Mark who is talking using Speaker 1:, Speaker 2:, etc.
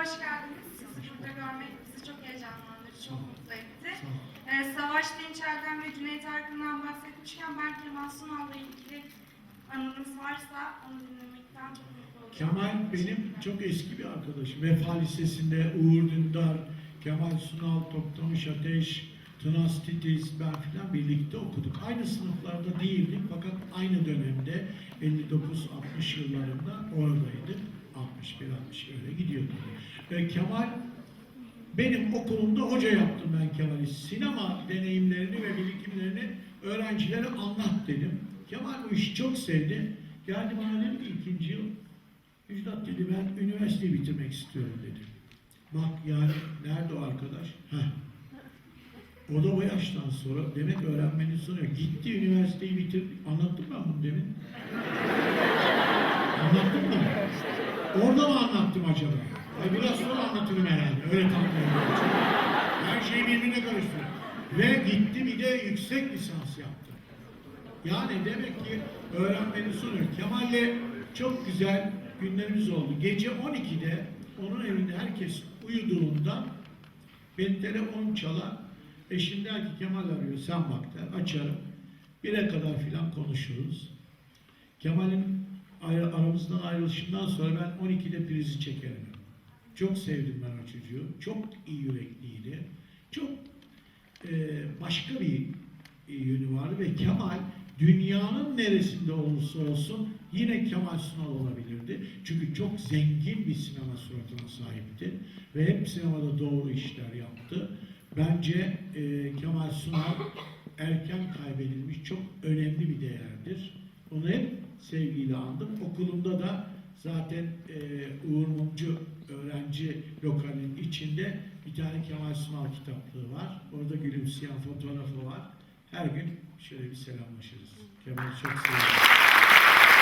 Speaker 1: hoş geldiniz. Sizi burada görmek bizi çok heyecanlandırdı, çok mutlu etti. Ee, Savaş Dinçer'den ve Cüneyt Arkın'dan bahsetmişken ben Kemal Sunal'la ilgili anınız varsa onu dinlemekten çok mutlu olurum.
Speaker 2: Kemal benim çok eski bir arkadaşım. Vefa Lisesi'nde Uğur Dündar, Kemal Sunal, Toktamış Ateş, Tınas Titiz, ben filan birlikte okuduk. Aynı sınıflarda değildik fakat aynı dönemde 59-60 yıllarında oradaydık. 61-60 öyle gidiyordu. Ve Kemal benim okulumda hoca yaptım ben Kemal'i. Sinema deneyimlerini ve birikimlerini öğrencilere anlat dedim. Kemal bu işi çok sevdi. Geldi bana dedi ki ikinci yıl Müjdat dedi ben üniversiteyi bitirmek istiyorum dedi. Bak yani nerede o arkadaş? Heh. O da o yaştan sonra demek öğrenmenin sonu. Gitti üniversiteyi bitir. Anlattım ben bunu demin. Orada mı anlattım acaba? Ay biraz sonra anlatırım herhalde. Öyle tanıyorum. Her şeyi birbirine karıştırıyor. Ve gitti bir de yüksek lisans yaptı. Yani demek ki öğrenmenin sonu. Kemal'le çok güzel günlerimiz oldu. Gece 12'de onun evinde herkes uyuduğunda benim telefon çalar. Eşim der ki Kemal arıyor sen bak der. Açarım. Bire kadar filan konuşuruz. Kemal'in aramızdan ayrılışından sonra ben 12'de prizi çekerim. Çok sevdim ben o çocuğu. Çok iyi yürekliydi. Çok e, başka bir e, yönü vardı ve Kemal dünyanın neresinde olursa olsun yine Kemal Sunal olabilirdi. Çünkü çok zengin bir sinema suratına sahipti ve hep sinemada doğru işler yaptı. Bence e, Kemal Sunal erken kaybedilmiş çok önemli bir değerdir. Onu hep sevgiyle andım. Okulumda da zaten e, Uğur Mumcu öğrenci lokalinin içinde bir tane Kemal Sunal kitaplığı var. Orada gülümseyen fotoğrafı var. Her gün şöyle bir selamlaşırız. Kemal çok seviyorum.